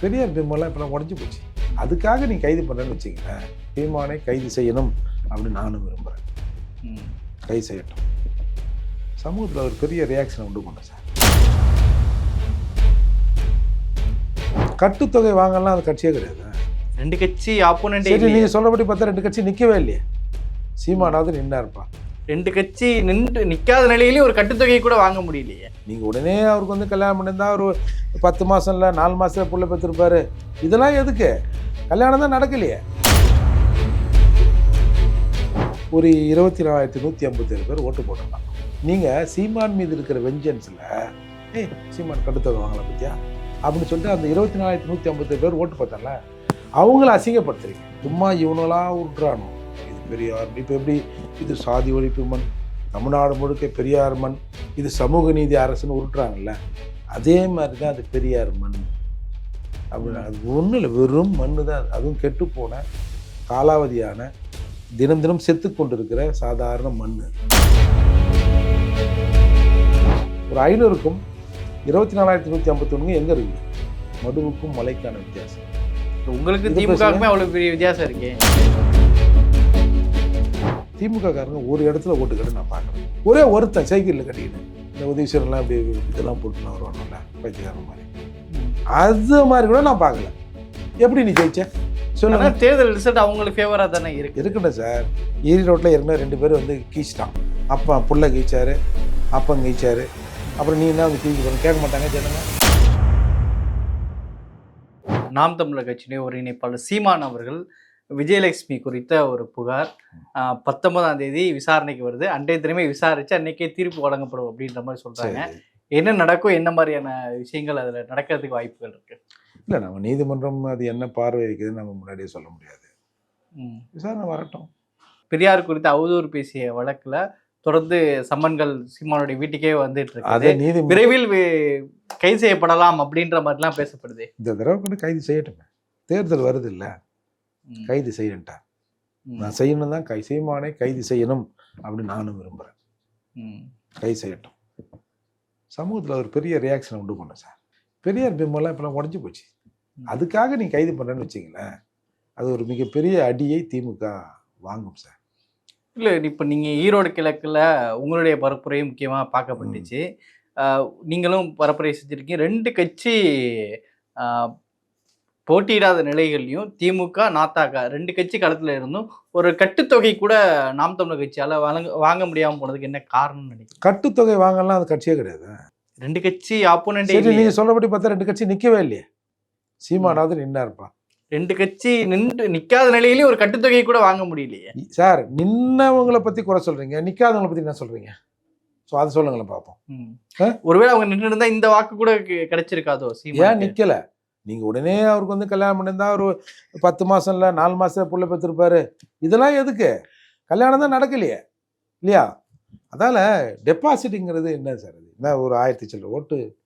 பெரியார் பிம்பம்லாம் இப்போலாம் உடஞ்சி போச்சு. அதுக்காக நீ கைது பண்ணுறேன்னு வச்சுங்களேன் சீமானை கைது செய்யணும் அப்படின்னு நானும் விரும்புகிறேன். கைது செய்யட்டும். சமூகத்தில் ஒரு பெரிய ரியாக்ஷனை உண்டு பண்ண சார். கட்டுத்தொகை வாங்கலாம் அது கட்சியே கிடையாது. ரெண்டு கட்சி ஆப்போனண்டே சரி நீங்கள் சொல்றபடி பார்த்தா ரெண்டு கட்சி நிற்கவே இல்லையே. சீமானாவது நின்னா இருப்பா ரெண்டு கட்சி நின்று நிக்காத நிலையிலயும் ஒரு கட்டுத்தொகை கூட வாங்க முடியலையே. நீங்கள் உடனே அவருக்கு வந்து கல்யாணம் பண்ணியிருந்தா ஒரு பத்து மாதம் இல்லை நாலு மாதத்தில் பிள்ளை பெற்றிருப்பாரு இதெல்லாம் எதுக்கு? கல்யாணம் தான் நடக்கலையே. ஒரு இருபத்தி நாலாயிரத்தி நூற்றி ஐம்பத்தேழு பேர் ஓட்டு போட்டிருந்தாங்க நீங்கள் சீமான் மீது இருக்கிற வெஞ்சன்ஸில் ஏய் சீமான் கட்டுத்தொகை வாங்கலாம் பற்றியா அப்படின்னு சொல்லிட்டு அந்த இருபத்தி நாலாயிரத்தி நூற்றி ஐம்பத்தேழு பேர் ஓட்டு போட்டால அவங்கள அசிங்கப்படுத்துறீங்க. சும்மா இவனெல்லாம் விட்றானோ இது பெரியார் இப்போ எப்படி? இது சாதி ஒழிப்பு மண் தமிழ்நாடு முழுக்க பெரியார் மண் இது சமூக நீதி அரசுன்னு உருட்டுறாங்கல்ல. அதே மாதிரி தான் அது பெரியார் மண் அப்படின்னா அது ஒன்றும் இல்லை வெறும் மண்ணு தான் அது. அதுவும் கெட்டுப்போன காலாவதியான தினம் தினம் செத்து கொண்டிருக்கிற சாதாரண மண் ஒரு ஐநூறுக்கும் இருபத்தி நாலாயிரத்தி நூற்றி ஐம்பத்தொன்னு எங்கே இருக்குது மடுவுக்கும் மலைக்கான வித்தியாசம். உங்களுக்கு இது திமுகவுக்குமே அவ்வளவு பெரிய வித்தியாசம் இருக்கே. திமுக காரங்க ஒரு இடத்துல ஓட்டு கட்டு நான் பார்க்குறேன். ஒரே ஒருத்தன் சைக்கிளில் கட்டிக்கிட்டு. இந்த உதவிசரெல்லாம் இப்படி இதெல்லாம் போட்டுலாம் வருவாங்கல்ல பைத்தியக்காரன் மாதிரி. அது மாதிரி கூட நான் பார்க்கல. எப்படி நீ ஜெயிச்ச? சொல்லுங்க. தேர்தல் ரிசல்ட் அவங்களுக்கு ஃபேவரா தானே இருக்கு. இருக்கட்டும் சார். ஈரி ரோட்டில் ஏற்கனவே ரெண்டு பேரும் வந்து கீச்சிட்டான். அப்பா புள்ள கீச்சாரு அப்பன் கீச்சாரு. அப்புறம் நீ என்ன வந்து கீழ்ச்சி பண்ண கேட்க மாட்டாங்க ஜனங்க. நாம் தமிழர் கட்சியினுடைய ஒருங்கிணைப்பாளர் சீமான் அவர்கள் விஜயலட்சுமி குறித்த ஒரு புகார். பத்தொன்பதாம் தேதி விசாரணைக்கு வருது. அன்றைய தினமே விசாரிச்சு அன்னைக்கே தீர்ப்பு வழங்கப்படும் அப்படின்ற மாதிரி சொல்றாங்க. சரி. என்ன நடக்கும்? என்ன மாதிரியான விஷயங்கள் அதுல நடக்கிறதுக்கு வாய்ப்புகள் இருக்கு? இல்லை நம்ம நீதிமன்றம் அது என்ன பார்வை வைக்குதுன்னு நம்ம முன்னாடியே சொல்ல முடியாது. விசாரணை வரட்டும். பெரியார் குறித்து அவதூறு பேசிய வழக்குல தொடர்ந்து சம்மன்கள் சீமானுடைய வீட்டுக்கே வந்துட்டு அதை இருக்கு நீதிமன்றம் விரைவில் கைது செய்யப்படலாம் அப்படின்ற மாதிரிலாம் பேசப்படுது. இந்த தடவை கொண்டு கைது செய்யட்டுமே. தேர்தல் வருது இல்லை. கைது செய்யட்டேன் ம். நான் செய்யணும் தான் கை சீமானை கைது செய்யணும் அப்படின்னு நானும் விரும்புகிறேன் ம். கைது செய்யட்டும். சமூகத்தில் ஒரு பெரிய ரியாக்ஷனை உண்டு பண்ண சார் பெரியார் பிம்பம்லாம் இப்போலாம் உடஞ்சி போச்சு. அதுக்காக நீ கைது பண்ணுறேன்னு வச்சிங்களேன் அது ஒரு மிகப்பெரிய அடியை திமுக வாங்கும் சார் இல்ல இப்ப நீங்க ஈரோடு கிழக்குல உங்களுடைய பரப்புரையும் முக்கியமா பார்க்கப்பட்டுச்சு. ஆஹ் நீங்களும் பரப்புரை செஞ்சிருக்கீங்க. ரெண்டு கட்சி போட்டியிடாத நிலைகள்லையும் திமுக நாத்தாக்கா ரெண்டு கட்சி களத்துல இருந்தும் ஒரு கட்டுத்தொகை கூட நாம் தமிழர் கட்சியால வழங்க வாங்க முடியாம போனதுக்கு என்ன காரணம்னு நினைக்கிறேன் கட்டுத்தொகை வாங்கலாம் அது கட்சியே கிடையாது. ரெண்டு கட்சி ஆப்போனண்டே நீங்கள் சொல்லபடி பார்த்தா ரெண்டு கட்சி நிற்கவே இல்லையே. சீமானாவது நின்னா இருப்பான் ரெண்டு கட்சி நின்று நிக்காத நிலையிலயும் ஒரு கட்டுத்தொகை கூட வாங்க முடியலையே. சார் நின்னவங்களை பற்றி குறை சொல்கிறீங்க நிற்காதவங்களை பற்றி என்ன சொல்கிறீங்க ஸோ அதை சொல்லுங்களேன் பார்ப்போம்? ஒருவேளை அவங்க நின்று இருந்தா இந்த வாக்கு கூட கிடைச்சிருக்காதோ ஏன் சீமானுக்கு? நிக்கல நீங்க உடனே அவருக்கு வந்து கல்யாணம் பண்ணியிருந்தா ஒரு பத்து மாசம் இல்ல நாலு மாசம் புள்ள பெற்றிருப்பாரு இதெல்லாம் எதுக்கு? கல்யாணம் தான் நடக்கலையே. இல்லையா? அதால டெபாசிட்டுங்கிறது என்ன சார் அது? என்ன ஒரு ஆயிரத்தி சில்லற ஓட்டு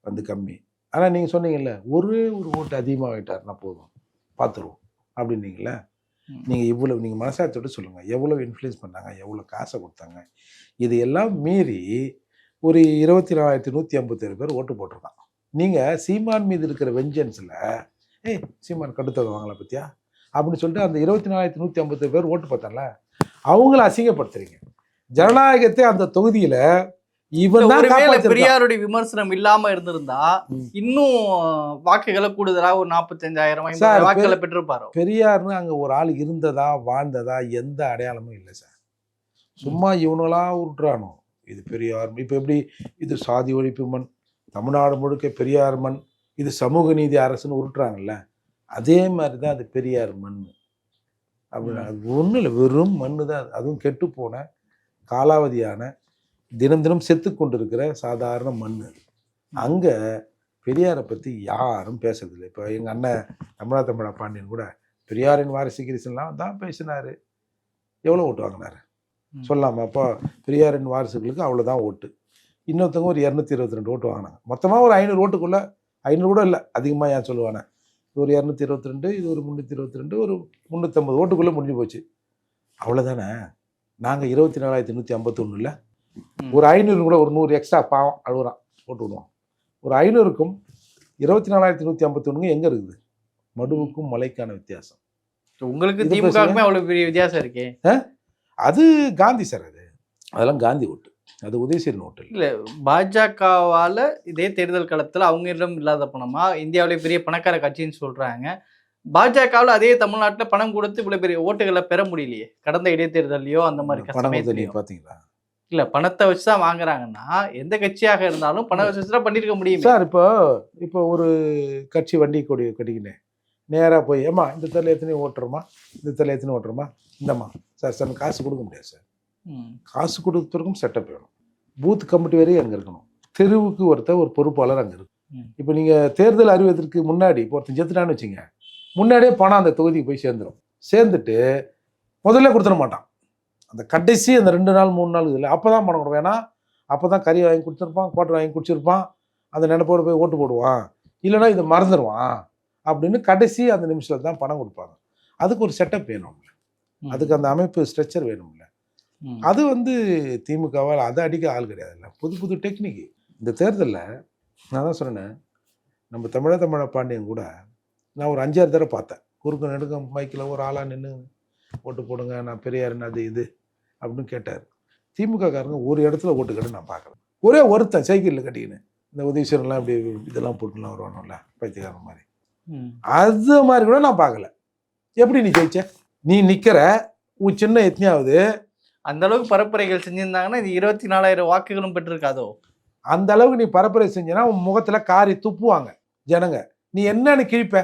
வந்து கம்மி. ஆனா நீங்க சொன்னீங்கல்ல ஒரே ஒரு ஓட்டு அதிகமாகிட்டாருன்னா போதும். பார்த்துருவோம் அப்படின்னீங்கல்ல? ம். நீங்க இவ்வளவு நீங்க மனசாட்சியோட சொல்லுங்க. எவ்வளவு இன்ஃப்ளூயன்ஸ் பண்ணாங்க? எவ்வளவு காசை கொடுத்தாங்க? இது எல்லாம் மீறி ஒரு இருபத்தி நாலாயிரத்தி நூற்றி ஐம்பத்தேழு பேர் ஓட்டு போட்டிருக்கான். நீங்கள் சீமான் மீது இருக்கிற வெஞ்சன்ஸில் ஏய் சீமான் கட்டுத்தொகை வாங்கலாம் பத்தியா? அப்படின்னு சொல்லிட்டு அந்த இருபத்தி நாலாயிரத்தி நூற்றி ஐம்பத்தேழு பேர் ஓட்டு பார்த்தல அவங்கள அசிங்கப்படுத்துறீங்க. ஜனநாயகத்தை அந்த தொகுதியில். பெரியாருடைய விமர்சனம் இல்லாம இருந்திருந்தா. இன்னும் வாக்குகளை கூடுதலா ஒரு நாற்பத்தஞ்சாயிரம் வாக்குகளை பெற்றிருப்பாரோ? பெரியார்னு அங்கே ஒரு ஆள் இருந்ததா வாழ்ந்ததா எந்த அடையாளமும் இல்லை சார். சும்மா இவனெல்லாம் உருட்டுறானோ? இது பெரியார் இப்போ எப்படி இது சாதி ஒழிப்பு மண் தமிழ்நாடு முழுக்க பெரியார் மண் இது சமூக நீதி அரசுன்னு உருட்டுறாங்கல்ல அதே மாதிரி தான் அது பெரியார் மண். அப்படின்னா அது ஒன்றும் இல்லை வெறும் மண்ணு தான் அது. அதுவும் கெட்டுப்போன காலாவதியான தினம் தினம் செத்து கொண்டிருக்கிற சாதாரண மண் அங்கே பெரியாரை பற்றி யாரும் பேசுறதில்லை இப்போ எங்கள் அண்ணன் தமிழா தமிழா பாண்டியன் கூட பெரியாரின் வாரிசு கிரிசன்லாம் தான் பேசினாரு. எவ்வளோ ஓட்டு வாங்கினாரு. சொல்லாமா அப்போ பெரியாரின் வாரிசுகளுக்கு அவ்வளோதான் ஓட்டு. இன்னொருத்தவங்க ஒரு இரநூத்தி இருபத்தி ரெண்டு ஓட்டு வாங்கினாங்க. மொத்தமாக ஒரு ஐநூறு ஓட்டுக்குள்ள ஐநூறு கூட இல்லை அதிகமாக ஏன் சொல்லுவானே? இது ஒரு இரநூத்தி இருபத்தி ரெண்டு இது ஒரு முந்நூற்றி இருபத்தி ரெண்டு ஒரு முந்நூற்றம்பது ஓட்டுக்குள்ளே முடிஞ்சு போச்சு. அவ்வளோதானே நாங்கள் இருபத்தி நாலாயிரத்தி நூற்றி ஐம்பத்தொன்னுல. ஒரு ஐநூறு கூட ஒரு நூறு எக்ஸ்ட்ரா பாவம் அழுகுறான் போட்டு விடுவோம் ஒரு ஐநூறுக்கும் இருபத்தி நாலாயிரத்தி நூற்றி ஐம்பத்தொன்னுங்க எங்கே இருக்குது? மடுவுக்கும் மலைக்கான வித்தியாசம். உங்களுக்கு திமுகவுக்குமே அவ்வளவு பெரிய வித்தியாசம் இருக்கே. அது காந்தி சார் அது. அதெல்லாம் காந்தி ஓட்டு. அது உதயசீரன் ஓட்டு இல்லை பாஜகவால இதே தேர்தல் காலத்துல அவங்களிடம் இல்லாத பணமா. இந்தியாவிலே பெரிய பணக்கார கட்சின்னு சொல்றாங்க. பாஜகவில் அதே தமிழ்நாட்டுல பணம் கொடுத்து இவ்வளவு பெரிய ஓட்டுகளை பெற முடியலையே. கடந்த இடைத்தேர்தலையோ அந்த மாதிரி பணம் பார்த்தீங்களா இல்ல பணத்தை வச்சுதான் வாங்குறாங்கன்னா எந்த கட்சியாக இருந்தாலும் பணம் வச்சு தான் பண்ணிருக்க முடியும். சார் இப்போ இப்போ ஒரு கட்சி வண்டி கொடி கட்டிக்கினேன் நேராக போய் ஏம்மா இந்த தெருல எத்தனை ஓட்டுறோமா? இந்த தெருல எத்தனை ஓட்டுறோமா? இந்தம்மா சார் சார் காசு கொடுக்க முடியாது சார். காசு கொடுப்பதற்கும் செட்டப் வேணும். பூத் கமிட்டி வரையும் அங்கே இருக்கணும். தெருவுக்கு ஒருத்தர் ஒரு பொறுப்பாளர் அங்கே இருக்கும். இப்போ நீங்கள் தேர்தல் அறிவதற்கு முன்னாடி இப்போ ஒருத்தன் செத்துட்டான்னு வச்சுங்க முன்னாடியே பணம் அந்த தொகுதிக்கு போய் சேர்ந்துடும் சேர்ந்துட்டு முதல்ல கொடுத்துட மாட்டான். அந்த கடைசி அந்த ரெண்டு நாள் மூணு நாள் இதில் அப்போ தான் பணம் கொடுப்போம் ஏன்னா அப்போ தான் கறி வாங்கி கொடுத்துருப்பான் கோட்டை வாங்கி குடிச்சிருப்பான் அந்த நினைப்போடு போய் ஓட்டு போடுவான். இல்லைன்னா இதை மறந்துடுவான் அப்படின்னு கடைசி அந்த நிமிஷத்தில் தான் பணம் கொடுப்பாங்க. அதுக்கு ஒரு செட்டப் வேணும். அதுக்கு அந்த அமைப்பு ஸ்ட்ரக்சர் வேணும்ல அது வந்து திமுகவால் அதை அடிக்க ஆள் கிடையாதுல்ல புது புது டெக்னிக். இந்த தேர்தலில் நான் தான் சொன்னேன் நம்ம தமிழ தமிழ பாண்டியன் கூட நான் ஒரு அஞ்சாறு தடவை பார்த்தேன். குறுக்கு நெடுக்க மைக்கில் ஒரு ஆளாக நின்று ஓட்டு போடுங்க நான் பெரியாருன்னு அது இது அப்படின்னு கேட்டார். திமுக காரங்க ஒரு இடத்துல ஓட்டு கேட்டு நான் பார்க்குறேன் ஒரே ஒருத்தன் சைக்கிளில் கட்டிக்கின்னு. இந்த உதவிசரெல்லாம் இப்படி இதெல்லாம் போட்டுலாம் வருவானுல்ல பைத்தியக்காரன் மாதிரி. அது மாதிரி கூட நான் பார்க்கல. எப்படி நீ ஜெயிச்ச? நீ நிற்கிற உன் சின்ன எத்தனையாவது அந்த அளவுக்கு பரப்புரைகள் செஞ்சிருந்தாங்கன்னா இது இருபத்தி நாலாயிரம் வாக்குகளும் பெற்றிருக்காதோ? அந்த அளவுக்கு நீ பரப்புரை செஞ்சனா உன் முகத்துல காரி துப்புவாங்க ஜனங்க. நீ என்னன்னு கிழிப்ப?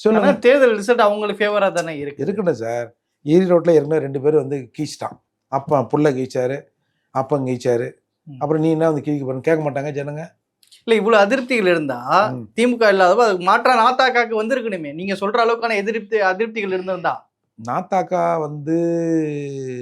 சொல்லுங்க. தேர்தல் ரிசல்ட் அவங்களுக்கு ஃபேவரா தானே இருக்கு. இருக்கட்டும் சார். ஈரி ரோட்ல ஏற்கனவே ரெண்டு பேரும் வந்து கீச்சிட்டான். அப்பா புள்ள கீச்சாரு அப்பன் கீச்சாரு. அப்புறம் நீ என்ன வந்து கீழிக்க போறேன்னு கேட்க மாட்டாங்க ஜனங்க. இல்ல இவ்வளவு அதிருப்திகள் இருந்தா. திமுக இல்லாதப்ப அதுக்கு மாற்றா நாத்தாக்காக்கு வந்திருக்கணுமே. நீங்க சொல்ற அளவுக்கான எதிர்ப்பு அதிருப்திகள் இருந்திருந்தா. நாத்தாக்கா வந்து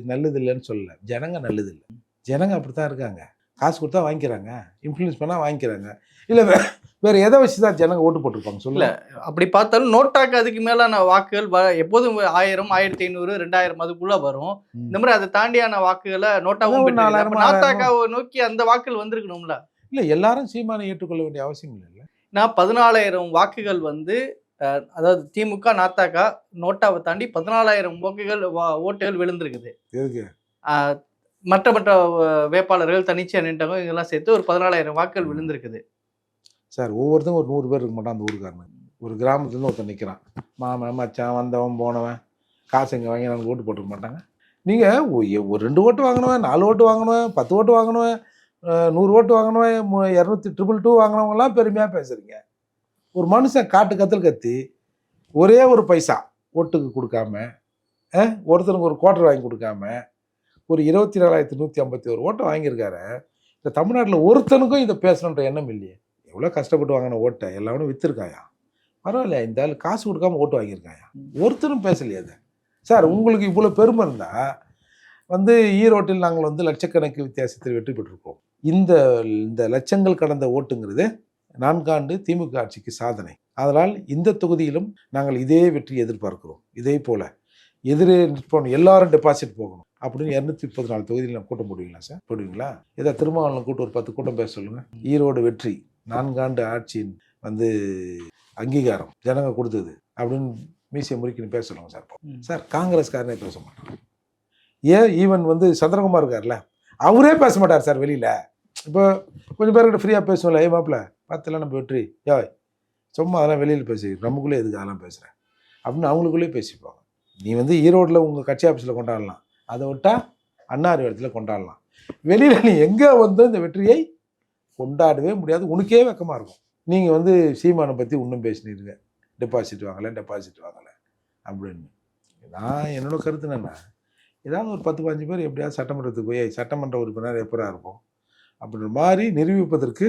நல்லது இல்லைன்னு சொல்லல. ஜனங்க நல்லது இல்லை. ஜனங்க அப்படித்தான் இருக்காங்க. காசு கொடுத்தா வாங்கிக்கிறாங்க. இன்ஃப்ளூயன்ஸ் பண்ணா வாங்கிக்கிறாங்க. இல்ல வேற வேற எதை வச்சு தான் ஜனங்க ஓட்டு போட்டிருப்பாங்க சொல்ல அப்படி பார்த்தாலும் நோட்டாக்கு அதுக்கு மேலான வாக்குகள் வ- எப்போதும் ஆயிரம் ஆயிரத்தி ஐநூறு ரெண்டாயிரம் அதுக்குள்ள வரும். இந்த மாதிரி அதை தாண்டியான வாக்குகளை நோட்டாவும் நாத்தாக்காவை நோக்கி அந்த வாக்குகள் வந்திருக்கணும்ல. இல்ல எல்லாரும் சீமானை ஏற்றுக்கொள்ள வேண்டிய அவசியம் இல்லை. நான் பதினாலாயிரம் வாக்குகள் வந்து அதாவது திமுக நாத்தாக்கா நோட்டாவை தாண்டி பதினாலாயிரம் வாக்குகள் வா- ஓட்டுகள் விழுந்திருக்குது. மற்ற மற்ற வேட்பாளர்கள் தனிச்சையா நின்றவங்க இதெல்லாம் சேர்த்து ஒரு பதினாலாயிரம் வாக்குகள் விழுந்திருக்குது. சார் ஒவ்வொருத்தங்க ஒரு நூறு பேர் இருக்க மாட்டான் அந்த ஊருக்காரனு. ஒரு கிராமத்துலேருந்து ஒருத்தன் நிற்கிறான் மாமன் மச்சான் வந்தவன் போனவன் காசு இங்கே வாங்கி நாங்கள் ஓட்டு போட்டுக்க மாட்டாங்க. நீங்கள் ஒரு ரெண்டு ஓட்டு வாங்கினவன் நாலு ஓட்டு வாங்கினவன் பத்து ஓட்டு வாங்கினவன் நூறு ஓட்டு வாங்கினவன் இரநூத்தி ட்ரிபிள் டூ வாங்கினவங்கலாம் பெருமையாக பேசுகிறீங்க ஒரு மனுஷன் காட்டு கத்தல் கத்தி ஒரே ஒரு பைசா ஓட்டுக்கு கொடுக்காம ஒருத்தனுக்கு ஒரு குவார்டர் வாங்கி கொடுக்காம ஒரு இருபத்தி நாலாயிரத்தி நூற்றி ஐம்பத்தி ஒரு ஓட்டை வாங்கியிருக்காரு. இந்த தமிழ்நாட்டில் ஒருத்தனுக்கும் இதை பேசணுன்ற எண்ணம் இல்லையே. எவ்வளோ கஷ்டப்பட்டு வாங்கின ஓட்டை? எல்லாமே விற்றுருக்காயா பரவாயில்ல இந்த ஆள் காசு கொடுக்காம ஓட்டு வாங்கியிருக்காயா? ஒருத்தரும் பேசலையே அதை. சார் உங்களுக்கு இவ்வளோ பெருமை இருந்தால் வந்து ஈரோட்டில் நாங்கள் வந்து லட்சக்கணக்கு வித்தியாசத்தில் வெற்றி பெற்றிருக்கோம் இந்த இந்த லட்சங்கள் கடந்த ஓட்டுங்கிறது நான்காண்டு திமுக ஆட்சிக்கு சாதனை. அதனால் இந்த தொகுதியிலும் நாங்கள் இதே வெற்றி எதிர்பார்க்கிறோம். இதே போல எதிரே நிற்போம். எல்லாரும் டெபாசிட் போகணும். அப்படின்னு இரநூத்தி முப்பத்தி நாலு தொகுதியில் நம்ம கூட்டம் போடுவீங்களா சார்? போடுவீங்களா? ஏதோ திருமாவளவன் கூட்டம் ஒரு பத்து கூட்டம் பேச சொல்லுங்க. ஈரோடு வெற்றி நான்காண்டு ஆட்சியின் வந்து அங்கீகாரம் ஜனங்க கொடுத்தது அப்படின்னு மீசிய முறிக்கின்னு பேச சொல்லுங்க சார். சார் காங்கிரஸ்காரனே பேச மாட்டான் ஏன் ஈவன் வந்து சந்திரகுமார் இருக்கார்ல அவரே பேச மாட்டார் சார் வெளியில. இப்போ கொஞ்சம் பேர்கிட்ட ஃப்ரீயாக பேசுவோம்ல ஏ மாப்பிள்ள. பார்த்துல நம்ம வெற்றி யாய் சும்மா அதெல்லாம் வெளியில் பேசி. நமக்குள்ளே எதுக்கு அதெல்லாம் பேசுகிறேன் அப்படின்னு அவங்களுக்குள்ளேயே பேசிப்பாங்க. நீ வந்து ஈரோட்டில் உங்கள் கட்சி ஆஃபீஸில் கொண்டாடலாம். அதை விட்டா அன்னாரி இடத்துல கொண்டாடலாம். வெளியில் நீ எங்கே வந்து இந்த வெற்றியை கொண்டாடவே முடியாது. உனக்கே வெக்கமாக இருக்கும். நீங்கள் வந்து சீமானை பற்றி இன்னும் பேசினீங்க. டெபாசிட் வாங்கலை டெபாசிட் வாங்கலை அப்படின்னு. நான் என்னோட கருத்து என்னென்னா ஏதாவது ஒரு பத்து பதினஞ்சு பேர் எப்படியாவது சட்டமன்றத்துக்கு போய் சட்டமன்ற உறுப்பினர் எப்படா இருக்கும் அப்படின்ற மாதிரி நிரூபிப்பதற்கு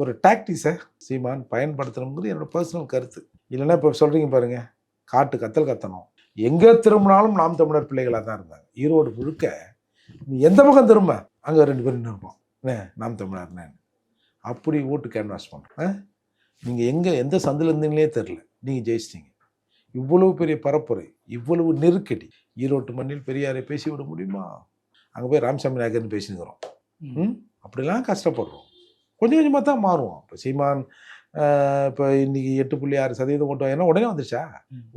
ஒரு டாக்டிஸை சீமான் பயன்படுத்தணுங்கிறது என்னோட பர்சனல் கருத்து. இல்லைன்னா இப்போ சொல்கிறீங்க பாருங்க காட்டு கத்தல் கத்தணும். எங்கே திரும்பினாலும் நாம் தமிழர் பிள்ளைகளாக தான் இருந்தாங்க. ஈரோடு முழுக்க நீ எந்த பக்கம் திரும்ப அங்கே ரெண்டு பேரும் இருப்போம். என்ன? நாம் தமிழர்னே. அப்படி ஓட்டு கேன்வாஸ் பண்ணுறேன் நீங்கள் எங்கே எந்த சந்தில் இருந்தீங்களே தெரில நீங்கள் ஜெயிச்சிட்டீங்க. இவ்வளவு பெரிய பரப்புரை இவ்வளவு நெருக்கடி. ஈரோட்டு மண்ணில் பெரியாரை பேசி விட முடியுமா? அங்கே போய் ராமசாமி நாயக்கர்னு பேசினுக்கிறோம். ம்? அப்படிலாம் கஷ்டப்படுறோம். கொஞ்சம் கொஞ்சமாக தான் மாறுவோம் இப்போ சீமான் இப்போ இன்னைக்கு எட்டு புள்ளி ஆறு சதவீதம் ஓட்டு வாங்கினா உடனே வந்துருச்சா.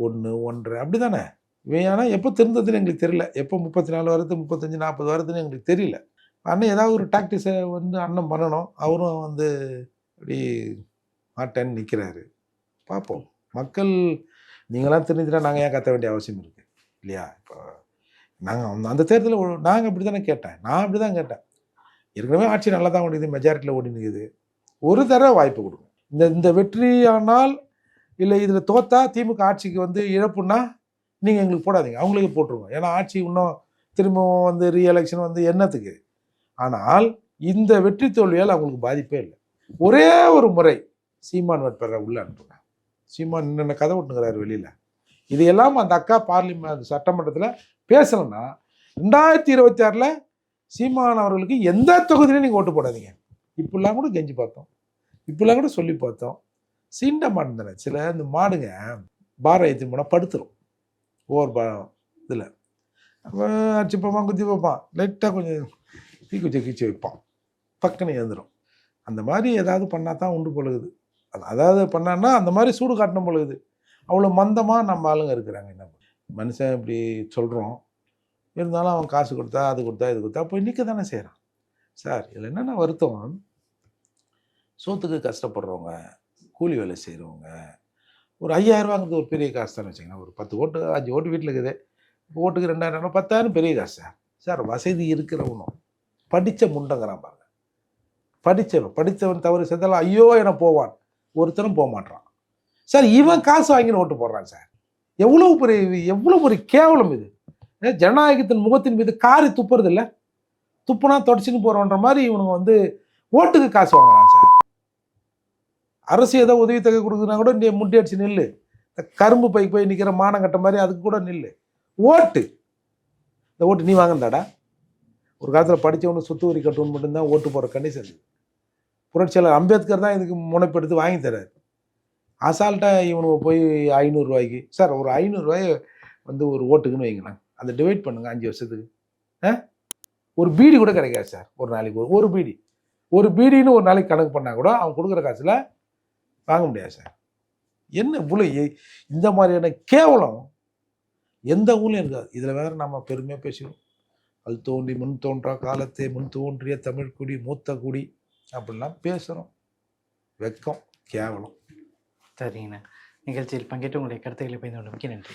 ஒன்று ஒன்றரை. அப்படி தானே இவன் ஆனால் எப்போ திருந்ததுன்னு எங்களுக்கு தெரியல. எப்போ முப்பத்தி நாலு வருது முப்பத்தஞ்சு நாற்பது வருதுன்னு எங்களுக்கு தெரியல. அண்ணன் ஏதாவது ஒரு டாக்டிஸை வந்து அண்ணன் பண்ணணும். அவரும் வந்து அப்படி மாட்டேன்னு நிற்கிறாரு பார்ப்போம் மக்கள் நீங்களாம் தெரிஞ்சுட்டா நாங்கள் ஏன் கத்த வேண்டிய அவசியம் இருக்குது இல்லையா? இப்போ நாங்கள் அந்த தேர்தலில் நாங்கள் அப்படி தானே கேட்டேன். நான் அப்படி தான் கேட்டேன். ஏற்கனவே ஆட்சி நல்லா தான் ஓடிது மெஜாரிட்டியில் ஓடி நிற்குது ஒரு தடவை வாய்ப்பு கொடுங்க இந்த இந்த வெற்றியானால் இல்லை இதில் தோத்தா திமுக ஆட்சிக்கு வந்து இழப்புன்னா நீங்கள் எங்களுக்கு போடாதீங்க. அவங்களுக்கு போட்டுருவோம் ஏன்னா ஆட்சி இன்னும் திரும்பவும் வந்து ரீஎலெக்ஷன் வந்து என்னத்துக்கு? ஆனால் இந்த வெற்றி தோல்வியால் அவங்களுக்கு பாதிப்பே இல்லை. ஒரே ஒரு முறை சீமான் வேட்பாளரை உள்ள அனுப்புங்க. சீமான் என்னென்ன கதை ஒட்டுங்கிறாரு வெளியில். இது அந்த அக்கா பார்லிமெண்ட் சட்டமன்றத்தில் பேசலைன்னா ரெண்டாயிரத்தி இருபத்தி ஆறில் சீமான் அவர்களுக்கு எந்த தொகுதியிலையும் நீங்கள் ஓட்டு போடாதீங்க. இப்படிலாம் கூட கெஞ்சி பார்த்தோம். இப்படிலாம் கூட சொல்லி பார்த்தோம். சீண்ட மாடு தானே சில இந்த மாடுங்க பாரம் ஏற்றி போனால் படுத்துரும். ஓவர் பா இதில். அடிச்சு பார்ப்பான் குத்தி பார்ப்பான் லைட்டாக கொஞ்சம் தீ குச்சி கீச்சி வைப்பான். பக்குன்னு எழுந்துடும் அந்த மாதிரி ஏதாவது பண்ணால் தான் உண்டு பொழுகுது அது- அதாவது பண்ணான்னா அந்த மாதிரி சூடு காட்டணும் பொழுகுது அவ்வளோ மந்தமாக நம்ம ஆளுங்க இருக்கிறாங்க. என்ன மனுஷன் இப்படி சொல்கிறோம் இருந்தாலும் அவன் காசு கொடுத்தா அது கொடுத்தா இது கொடுத்தா போய் நிற்க தானே செய்கிறான் சார் இதில் என்னென்ன வருத்தம்? சோத்துக்கு கஷ்டப்படுறவங்க கூலி வேலை செய்கிறவங்க ஒரு ஐயாயிரரூவாங்கிறது ஒரு பெரிய காசு தானே வச்சுக்கோங்க ஒரு பத்து ஓட்டு அஞ்சு ஓட்டு வீட்டில் இருக்குது. ஓட்டுக்கு ரெண்டாயிரம் பத்தாயிரம் பெரிய காசு சார். சார் வசதி இருக்கிறவனும் படித்த முண்டங்கிறான் பாருங்க. படித்தவன் படித்தவன் தவறு செஞ்சாலும் ஐயோ என போவான். ஒருத்தனும் போக மாட்டான் சார் இவன் காசு வாங்கின்னு ஓட்டு போடுறான் சார். எவ்வளோ பெரிய எவ்வளோ ஒரு கேவலம் இது. ஜனநாயகத்தின் முகத்தின் மீது காரி துப்புறது இல்லை துப்புனா தொடச்சின்னு போகிறோன்ற மாதிரி இவனுங்க வந்து ஓட்டுக்கு காசு வாங்குறான் சார். அரசு ஏதோ உதவித்தொகை கொடுக்குதுன்னா கூட நீ முட்டி அடிச்சு நில்லு. இந்த கரும்பு பைக்கு போய் நிற்கிற மானம் கட்ட மாதிரி அதுக்கு கூட நில்லு. ஓட்டு. இந்த ஓட்டு நீ வாங்கினதாடா? ஒரு காலத்தில் படித்தவனு சொத்து வரி கட்டணும் மட்டும்தான் ஓட்டு போகிற கண்டிஷன். புரட்சியாளர் அம்பேத்கர் தான் இதுக்கு முனைப்பெடுத்து வாங்கி தராரு. அசால்ட்டாக இவனுக்கு போய் ஐநூறுரூவாய்க்கு சார் ஒரு ஐநூறுரூவாய் வந்து ஒரு ஓட்டுக்குன்னு வைங்களேன். அந்த டிவைட் பண்ணுங்க அஞ்சு வருஷத்துக்கு. ஆ? ஒரு பீடி கூட கிடைக்காது சார் ஒரு நாளைக்கு ஒரு ஒரு பீடி. ஒரு பீடின்னு ஒரு நாளைக்கு கணக்கு பண்ணால் கூட அவங்க கொடுக்குற காசில் வாங்க முடியாது சார் என்ன இவ்வளோ இந்த மாதிரியான கேவலம்? எந்த ஊர்லையும் இருக்காது. இதில் வேற நம்ம பெருமையாக பேசுகிறோம் அது தோன்றி முன் தோன்றா காலத்தை முன் தோன்றிய தமிழ் குடி மூத்த குடி அப்படிலாம் பேசுகிறோம் வெக்கம் கேவலம். சரிங்கண்ணா. நிகழ்ச்சியில் பங்கேற்று உங்களுடைய கருத்துக்களை பயந்து கொண்டு மிக்க நன்றி.